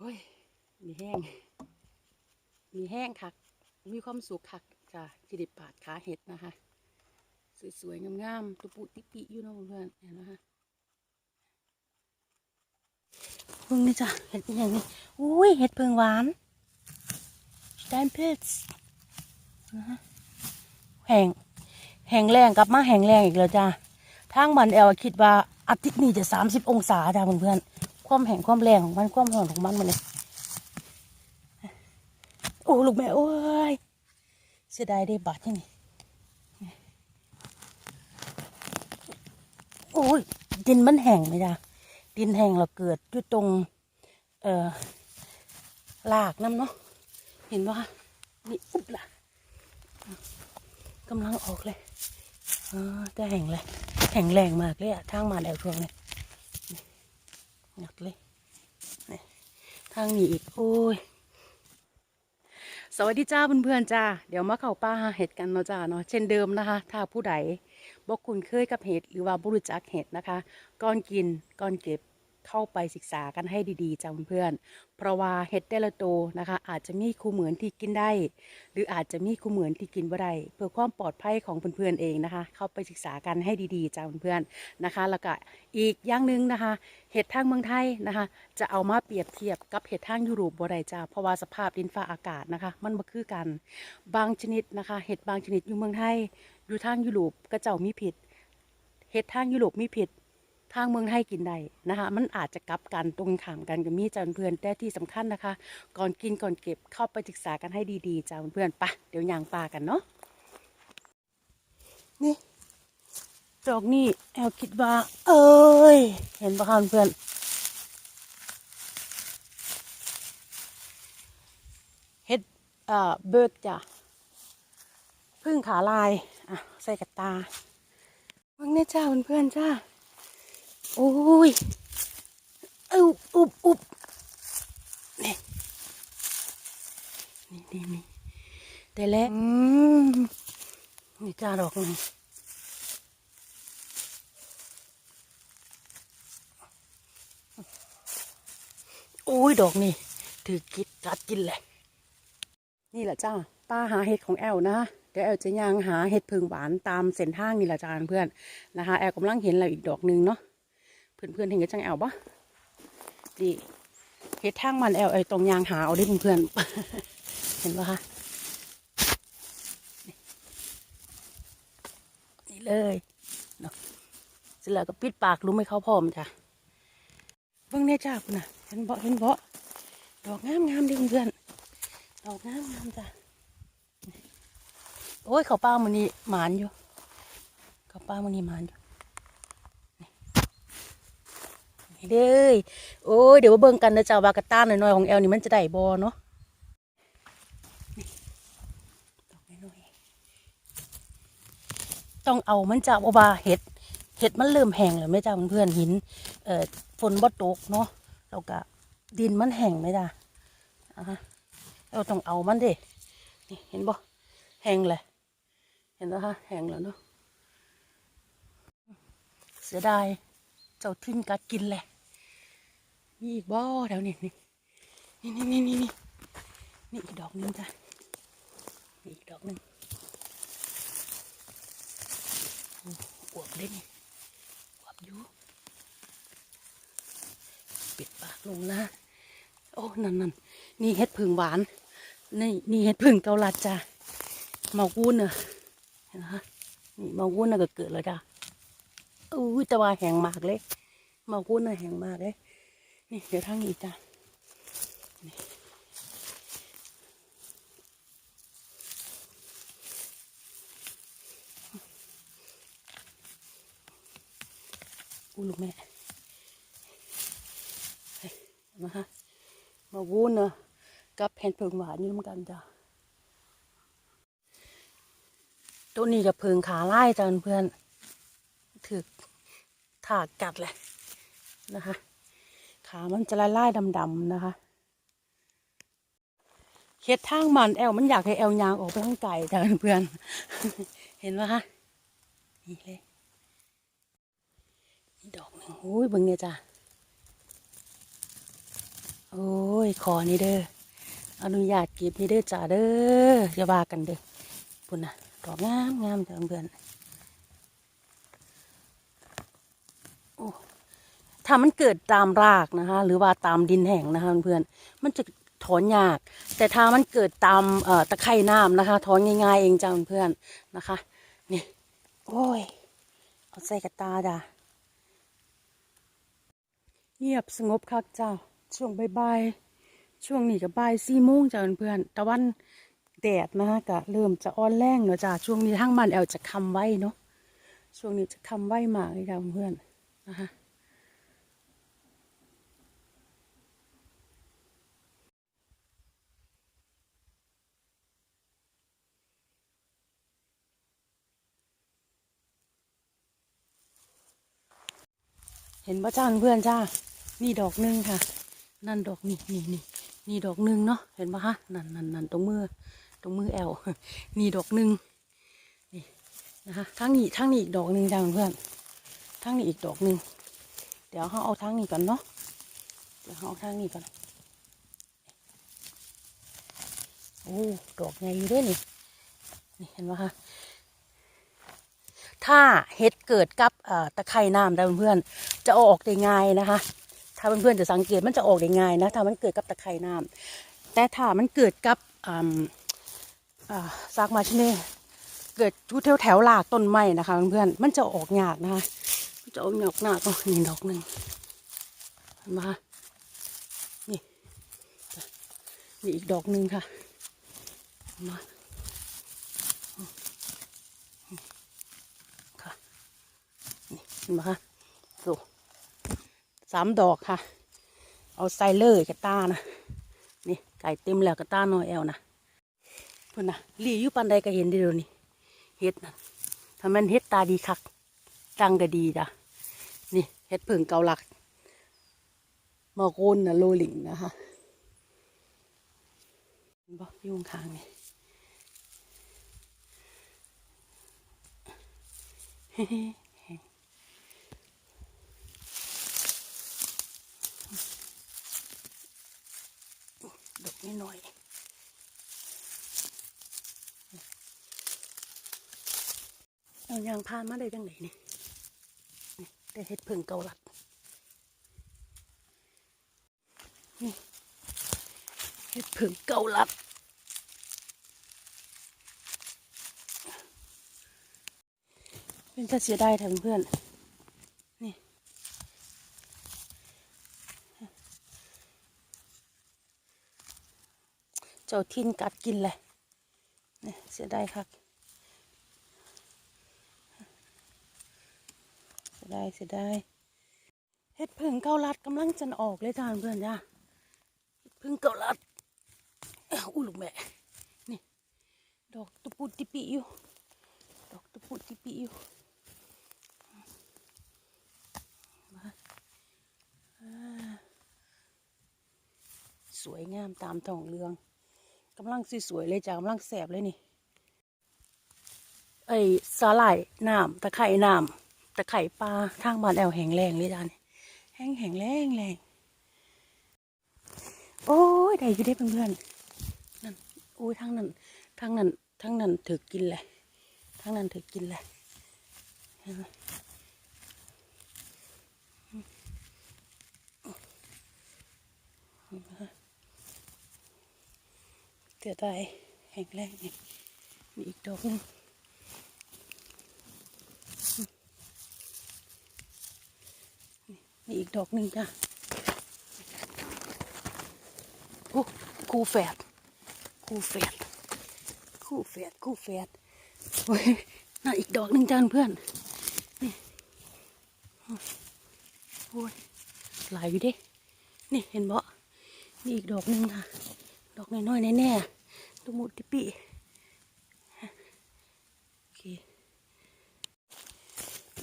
โอ้ย มีแห้ง มีแห้งคัก มีความสุขคักจ้ะที่ได้ปาดขาเห็ดนะคะ สวยๆ งามๆ ตุปุติปิอยู่นะเพื่อนๆเห็นไหมคะเพิ่งนี่จ้ะ เห็ดอย่างนี้ อุ้ย เห็ดเพิงหวานสแตนเพสแห้งแห้งแรงกลับมาแห้งแรงอีกแล้วจ้ะทางมันแอลคิดว่าอาทิตย์นี้จะสามสิบองศาจ้ะเพื่อน ความแห้งความแรงของมันความร้อนของมันมาเลยโอ้ลูกแม่โอ้ยเสียดายได้บาทที่นี่โอ้ยดินมันแห้งไหมจ้ะดินแห้งเราเกิดอยู่ตรง เอ่อลากน้ำเนาะเห็นว่านี่อุ๊บล่ะกำลังออกเลยอ๋อแต่แห้งเลยแข็งแรงมากเลยอะทางมาแดวช่วงนี้นี่ หนักเลยนี่ทางนี้อีก โอ้ย สวัสดีจ้าเพื่อนๆจ้า เดี๋ยวมาเข่าป่าหาเห็ดกันเนาะจ้าเนาะ เช่นเดิมนะคะ ถ้าผู้ใดบอกคุณเคยกับเห็ดหรือว่าบรู้จักเห็ดนะคะ ก่อนกิน ก่อนเก็บ เข้าไปศึกษากันให้ดีๆจ้าเพื่อนๆเพราะว่าเห็ดแต่ละตัวนะคะ อาจจะมีคู่เหมือนที่กินได้ หรืออาจจะมีคู่เหมือนที่กินบ่ได้เพื่อความปลอดภัยของเพื่อนๆเองนะคะ เข้าไปศึกษากันให้ดีๆจ้าเพื่อนๆนะคะ แล้วก็อีกอย่างหนึ่งนะคะเห็ดทางเมืองไทยนะคะ จะเอามาเปรียบเทียบกับเห็ดทางยุโรปบ่ได้จ้าเพราะว่าสภาพดินฟ้าอากาศนะคะ มันบ่คือกันบางชนิดนะคะ เห็ดบางชนิดอยู่เมืองไทยอยู่ทางยุโรปก็เจ้ามีผิดเห็ดทางยุโรปมีผิด ทางเมืองไทยกินได้นะคะ มันอาจจะกลับกันตรงขามกันกับมีจ้าเพื่อนแต่ที่สำคัญนะคะ ก่อนกินก่อนเก็บเข้าไปศึกษากันให้ดีๆจ้าเพื่อนปะเดี๋ยวยางปลากันเนาะนี่ดอกนี่แอลคิดว่า เอ้ย เห็นปะคะเพื่อนเฮ็ดเอ่อเบิกจ้ะพึ่งขาลายอะใส่กับตาเบิ่งเนี่ยจ้าเพื่อนๆจ้า โอ้ยเอ้าอุบอุบนี่นี่นี่นี่แต่แล้วอืมนี่จ้าดอกนึงโอ้ย ดอกนี่ถือกิดกัดกินเลยนี่แหละจ้าป้าหาเห็ดของแอลนะเดี๋ยวแอลจะย่างหาเห็ดเพิงหวานตามเส้นทางนี่แหละจ้าเพื่อนนะคะ แอลกำลังเห็นแล้วอีกดอกหนึ่งเนาะ เพื่อนๆเห็นกันจังแอลปะดีเห็ดทางมันแอลไอตรงยางหาเอาได้เพื่อนๆเห็นปะคะนี่เลยเนาะเสร็จแล้วก็ปิดปากรู้ไหมเขาพร้อมจ้ะเบิ่งเนี่ยจ้าคุณน่ะเห็นเบาเห็นเบาะดอกงามงามๆเดิเพื่อนๆดอกงามงามจ้ะโอ้ยเขาป้ามันนี่หมานอยู่เขาป้ามันนี่หมานอยู่นี่ เด้ยโอ้ยเดี๋ยวมาเบิ่งกันนะจ้าวากาต้าหน่อยๆของแอลนี่มันจะได้บอเนาะต้องเอามันจะบบาเห็ดเห็ดมันเริ่มแห้งแล้วไหมจ้าเพื่อนหินเอ่อฝนบ่ตกเนาะแล้วก็ดินมันแห้งไหมจ้าอ่าฮะเราต้องเอามันดินี่เห็นบ่แห้งเลยเห็นแล้วคะแห้งแล้วเนาะเสียดาย เจ้าทิ้นกัดกินแหละมีอีกบ่อแถวนี้นี่นี่นี่นี่นี่นี่นี่อีกดอกนึงจ้ะนี่อีกดอกนึงอ้วบเลยนี่อวบอยู่ปิดปากลงนะโอ้นั่นนั่นนี่เห็ดผึ่งหวานนี่นี่เห็ดผึ่งเกาลัดจ้ะเมาวุ้นเนอะเห็นไหมคะนี่เมาวุ้นน่ะก็เกิดแล้วจ้ะ อู้แต่ว่าแห้งมากเลยเมาวุ้นน่ะแห้งมากเลย นี่เดี๋ยวทางนี้จ้ะอู้ลูกแม่เฮ้ยเห็นไหมคะมาวุ้นเนอะกับแผ่นเพิงหวานนี่เหมือนกันจ้ะตัวนี้กับเพิงขาไล่จ้ะเพื่อน ถือถากกัดเลยนะคะ ขามันจะไล่ๆดำๆนะคะเฮ็ดทางมันแอลมันอยากให้แอลยางออกไปข้างไกลจ้ะเพื่อนเห็นไหมคะนี่เลยนี่ดอกหนึ่งโอ้ยเบิ่งเนี่ยจ้ะโอ้ยขอนี่เด้ออนุญาตเก็บนี่เด้อจ้าเด้ออย่าว่ากันเด้อพุ่นนะดอกงามงามจ้าเพื่อนโอ้ ถ้ามันเกิดตามรากนะคะ หรือว่าตามดินแห้งนะคะเพื่อนมันจะถอนยาก แต่ถ้ามันเกิดตามตะไคร่น้ำนะคะ ถอนง่ายๆเองจ้าเพื่อนนะคะ นี่ โอ้ย เอาใส่กระตาจ้าเงียบสงบคักเจ้า ช่วงบ่ายๆช่วงนี้ก็บ่ายสี่โมงจ้าเพื่อนตะวันแดดนะคะก็เริ่มจะอ่อนแรงแล้วจ้าช่วงนี้ทั้งมันแอลจะคำไว้เนาะช่วงนี้จะคำไว้มากเลยจ้าเพื่อนนะคะ เห็นป่ะจ้าเพื่อนจ้านี่ดอกหนึ่งค่ะ นั่นดอกนี่นี่นี่นี่ดอกหนึ่งเนาะเห็นปะคะนั่นนั่นนั่นตรงมือตรงมือแอลนี่ดอกหนึ่งนี่นะคะทั้งนี้ทั้งนี้อีกดอกหนึ่งจ้าเพื่อนทั้งนี้อีกดอกหนึ่งเดี๋ยวเขาเอาทั้งนี้ก่อนเนาะเดี๋ยวเขาเอาทั้งนี้ก่อนโอ้ดอกใหญ่อยู่ด้วยนี่นี่เห็นปะคะ ถ้าเห็ดเกิดกับตะไคร่น้ำได้เพื่อนๆจะออกได้ง่ายนะคะ ถ้าเพื่อนๆจะสังเกตมันจะออกได้ง่ายนะถ้ามันเกิดกับตะไคร่น้ำแต่ถ้ามันเกิดกับซากมาชเน่เกิดทุแถวแถวๆหลากต้นไม้นะคะเพื่อนๆมันจะออกยากนะคะมันจะออกยากหน้าก็นี่ดอกหนึ่งมคะนี่นี่อีกดอกหนึ่งค่ะมค่ะนี่เห็นไหมคะดูสามดอกค่ะ เอาใส่เลยกระต้านะนี่ไก่เต็มแล้วกระต้าน้อยแอลนะเพื่อนนะลีอยู่ปันใดก็เห็นได้เดี๋ยวนี้เฮ็ดนะถ้ามันเฮ็ดตาดีคักจังก็ดีจ้ะนี่เฮ็ดเพิ่งเกาหลักมาโกนนะโลลิงนะคะเห็นบ่อยุ่งคางนี่ดอก นิดหน่อยเอายางพานมาได้จังไหนนี่ได้เห็ดเพิ่งเกาลัดนี่เห็ดเพิ่งเกาลัดเป็นจะเสียดายแทนเพื่อน เจ้าทินกัดกินเลยนี่เสียดายครับเสียดายเสียดายเฮ็ดพึ่งเกาลัดกำลังจะออกเลยทานเพื่อนจ้าพึ่งเกาลัดอู้ลูกแม่นี่ดอกตุปุติปิอยู่ดอกตุปุติปิอยู่สวยงามตามท้องเรือง กำลังสวยๆเลยจ้ะกำลังแสบเลยนี่ไอ้สาหร่ายน้ำตะไคร่น้ำตะไคร่ปลาทางบ้านแอวแห้งแรงเลยจ้ะนี่แห้งแห้งแรงแรงโอ้ยได้อยู่ได้เพื่อนๆนั่นโอ้ยทางนั้นทางนั้นทางนั้นถือกินเลยทางนั้นถือกินเลยเห็นไหม เสียดายแห้งแรงนี่มีอีกดอกนึงนี่อีกดอกหนึ่งจ้ะโอ้คู่แฝดคู่แฝดคู่แฝดคู่แฝดโอ้ยน่าอีกดอกหนึ่งจ้าเพื่อนนี่โอ้ยหลายอยู่ดินี่เห็นบ่นี่อีกดอกหนึ่งค่ะ ดอกน้อยๆแน่ๆ ตุมุติปิโอเค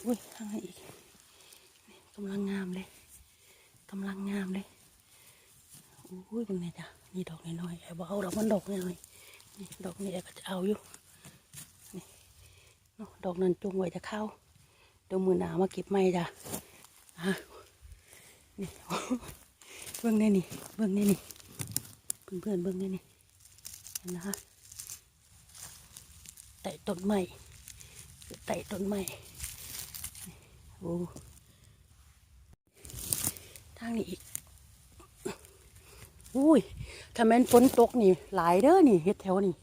อุ้ยทางไหนอีกกำลังงามเลยกำลังงามเลยอุ้ยเป็นไงจ้ะนี่ดอกน้อยๆไอ้บ่เอาดอกมันดอกน้อยๆนี่ดอกนี้ไอ้ก็จะเอาอยู่นี่เนาะดอกนั้นจุงไว้จะเข้าเดี๋ยวมือหนามาเก็บไม่จ้ะอะนี่เบื้องนี่นี่เบื้องนี่นี่เพื่อนๆเบิ่งนี่นี่ นะคะไต่ต้นไม้ไต่ต้นไม้โอ้ทางนี้อีกอุ้ยถ้าแม่นฝนตกนี่ หลายเด้อนี่เฮ็ดแถวนี่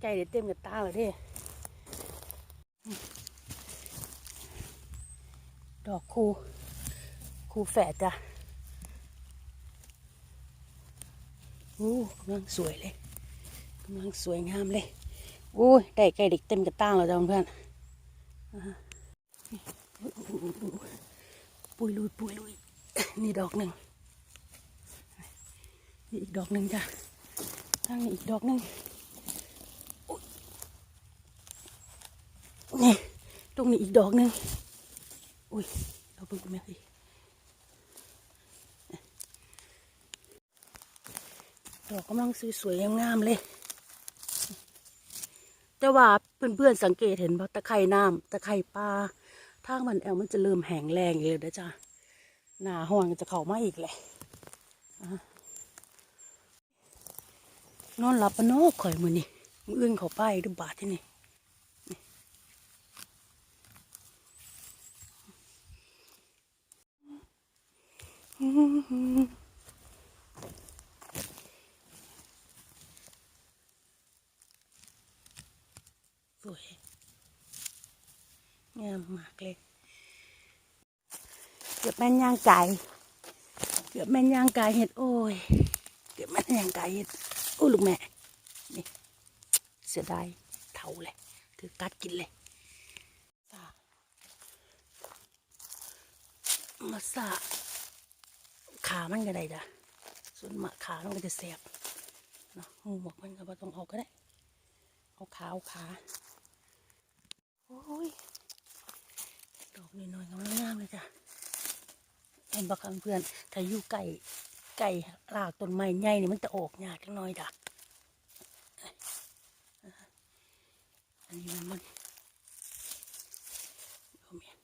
ใจเดี๋ยวเต็มกับตาเลยเด้ดอกคูคูแฝดจ้ะอู้กำลังสวยเลยกำลังสวยงามเลยโอ้ยได้ไก่เด็กเต็มกับตาแล้วจ้ะเพื่อนปุยลุยปุยลุยนี่ดอกหนึ่งนี่อีกดอกหนึ่งจ้ะทางนี้อีกดอกหนึ่ง นี่ต รงนี้อีกดอกหนึ่งอุ้ยเราเบิ่งกันไหมพี่ดอกกำลังสวยๆงามๆเลย แต่ว่าเพื่อนๆสังเกตเห็นปะตะไคร่น้ำตะไคร่ปลาทางมันแอลมันจะเริ่มแห้งแรงเลยนะจ๊ะหนาห่วงจะเข้ามาอีกเลยนอนหลับปะโนกข่อยมือนี่มืออื่นเขาไปดูบาทที่นี่ สวย งามมากเลย เกือบแม่นย่างไก่ เกือบแม่นย่างไก่เห็ดโอ้ย เกือบแม่นย่างไก่เห็ด โอ้ลูกแม่ นี่ เสียดายเท่าเลยถือกัดกินเลยมาสา ขามันก็ได้จ้ะส่วนมาขามันก็จะแสบเนาะหูหมวกมันก็บ่ต้องเอาก็ได้ เอาขาเอาขาโอ้ยดอกน้อยๆกำลังงามเลยจ้ะเห็นบักเพื่อนถ้าอยู่ไก่ไก่รากต้นไม้ใหญ่นี่มันจะออกยากจังน้อยจ้ะอันนี้มันมันเอาแม่น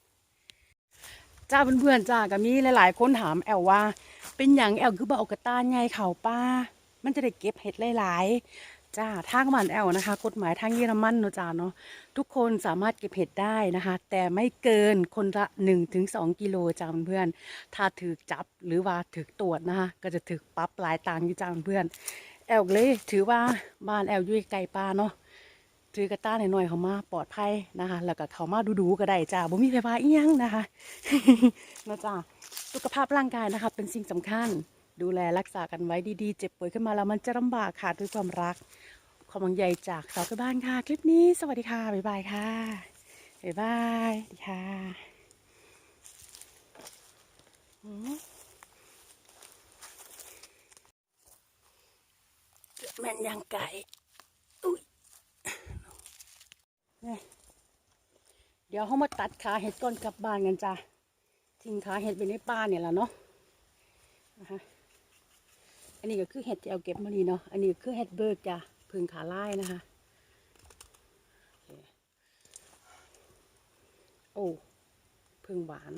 จ้าเพื่อนๆจ้ากับมีหลายๆคนถามแอลว่า เป็นอย่างแอลคือบ่อากระตานใหญ่เข่าป้า มันจะได้เก็บเห็ดหลายๆ จ้าทางบ้านแอลนะคะ กฎหมายทางเยอรมันเนาะจ้าเนาะทุกคนสามารถเก็บเห็ดได้นะคะ แต่ไม่เกินคนละ 1-2ถึงกิโลจ้าเพื่อนถ้าถือจับหรือว่าถือตรวจนะคะ ก็จะถือปรั๊บหลายตังค์อยู่จ้าเพื่อนแอลเลยถือว่าบ้านแอลอยู่ไกลป้าเนาะ ถือกระต้าหน่อยๆเขามาปลอดภัยนะคะ แล้วก็เขามาดูๆก็ได้จ้าบ่มีไฟฟ้าอีหยังนะคะนะจ้าสุขภาพร่างกายนะคะ เป็นสิ่งสำคัญ ดูแลรักษากันไว้ดีๆ เจ็บป่วยขึ้นมาแล้วมันจะลำบากค่ะด้วยความรัก ความห่วงใยจากสาวกบ้านค่ะ คลิปนี้สวัสดีค่ะ บ๊ายบายค่ะบ๊ายบายดีค่ะแม่นยางไก่ เดี๋ยวเขามาตัดขาเห็ดก่อนกลับบ้านกันจ้ะ ทิ้งขาเห็ดไปในป่าเนี่ยแหละเนาะนะคะอันนี้ก็คือเห็ดที่เอาเก็บมานี่เนาะ อันนี้ก็คือเห็ดเบิร์กจ้ะพึ่งขาไล่นะคะ โอเคโอ้พึ่งหวาน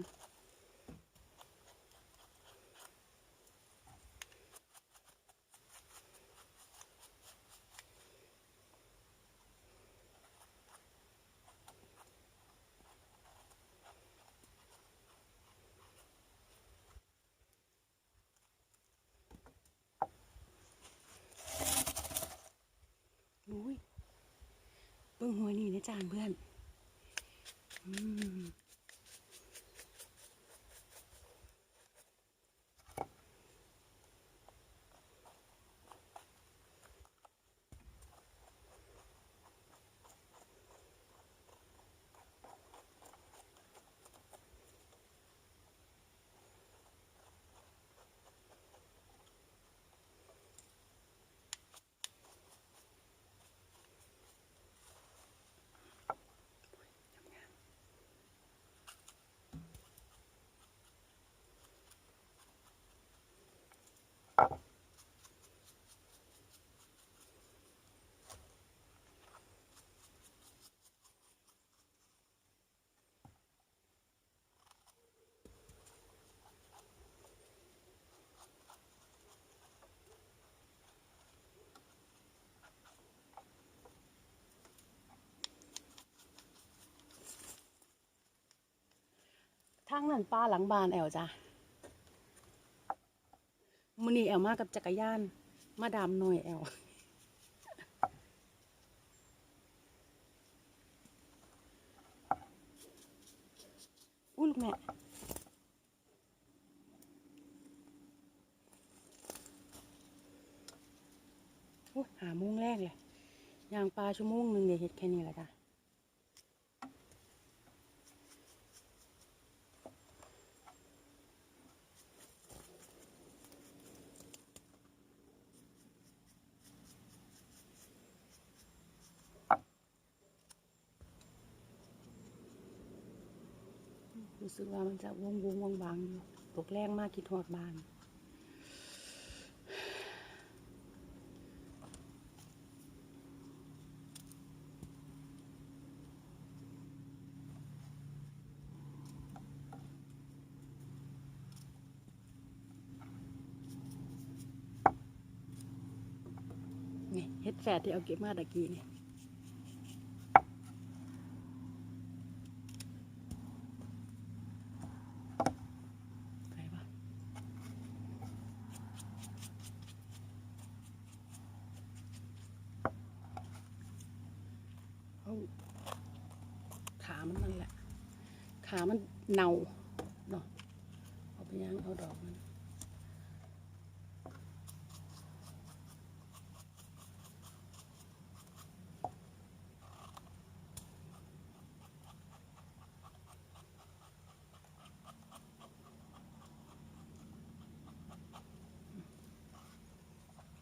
งหัวนี่นะจานเพื่อน อืม ทางนั้นป้าหลังบานแอลจ้ะมือนี้แอลมากับจักรยาน มาดามหน่อยแอลอุ้ยลูกแม่หาโมงแรกเลยยางปลาชั่วโมงหนึ่งเดี๋ยวเฮ็ดแค่นี้แหละจ้ะ ว่ามันจะวงวงวงบางอยู่ตกแรงมากคิดหอดบานนี่เฮ็ดแฝดที่เอาเก็บมาตะกี้นี่ ใครวะ ขามันนั่นแหละ ขามันเน่าเนาะเอาไปย่างเอาดอกมัน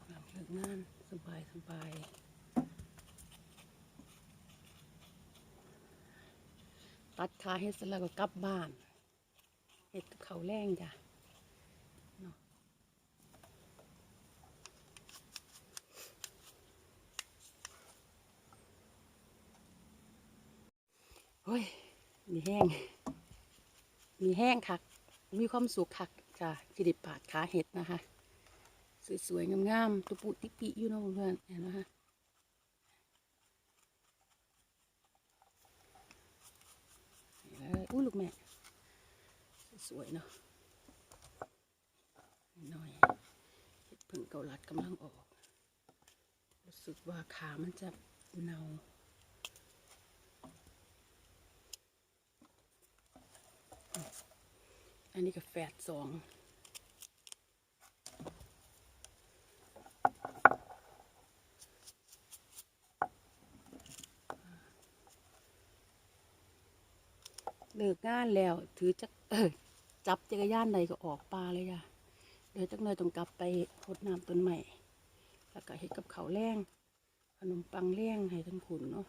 หลังเลิกงานสบายสบายตั ดขาเฮ็ดเสร็จแล้วก็กลับบ้านเฮ็ดกับเขาแรงจ้ะเฮ้ย มีแห้ง มีแห้งคัก มีความสุขคักจ้ะที่ได้ปาดขาเห็ดนะคะ สวยๆ งามๆตุปุติปิอยู่นะเพื่อนเห็นไหมคะนี่เลยอุ้ยลูกแม่ สวยเนาะหน่อยเห็ดผึ่งเกาลัดกำลังออก รู้สึกว่าขามันจะเนาอันนี้ก็แฝดสองเลิกงานแล้วถือจักเออ จับจักรยานใดก็ออกป่าเลยจ้ะเดี๋ยวจักหน่อยต้องกลับไปรดน้ำต้นใหม่แล้วก็เฮ็ดกับเขาแรงขนมปังแรงให้ทั้งขุนเนาะ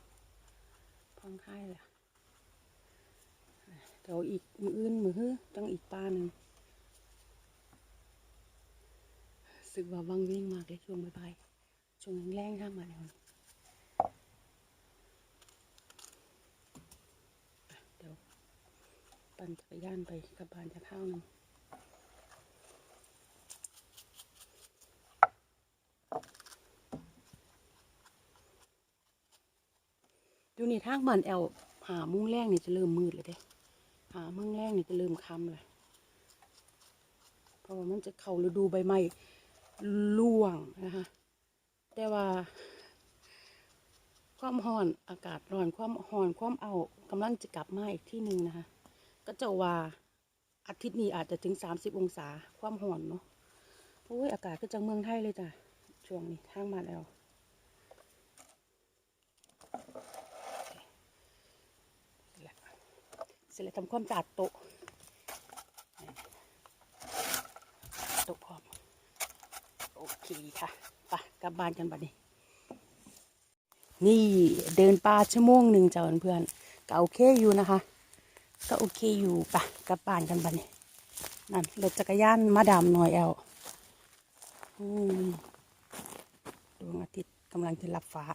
พองค่ายแหละเดี๋ยวอีกมืออื่นมือฮื้อจังอีกป้าหนึ่งสึกว่าวังเวงมากเลยช่วงบ่ายๆช่วงแรงๆทางมาเดี๋ยว ปั่นจักรยานไปกลับบ้านจะข้าวหนึ่งอยู่นี่ทางบ้านแอลหามุ้งแรงนี่จะเริ่มมืดเลยเด้หามุ้งแรงนี่จะเริ่มค่ำเลยเพราะว่ามันจะเข้าฤดูใบไม้ร่วงนะคะ แต่ว่า ความร้อนอากาศร้อนความร้อนความเอากำลังจะกลับมาอีกที่หนึ่งนะคะ ก็จะว่าอาทิตย์นี้อาจจะถึง30องศาความร้อนเนาะโอ้ยอากาศก็จังเมืองไทยเลยจ้ะช่วงนี้ทางมาแล้วเสร็จแล้วเสร็จแล้วทำความสะอาดโต๊ะโต๊ะพร้อมโอเคค่ะไปกลับบ้านกันบัดนี้ นี่เดินป่าชั่วโมงหนึ่งจ้าเพื่อนๆก็โอเคอยู่นะคะ ก็โอเคอยู่ปะกลับบ้านกันบันี้นั่นรถจักรยานมาดามหน่อยแอลดวงอาทิตย์กำลังจะรับฟ้า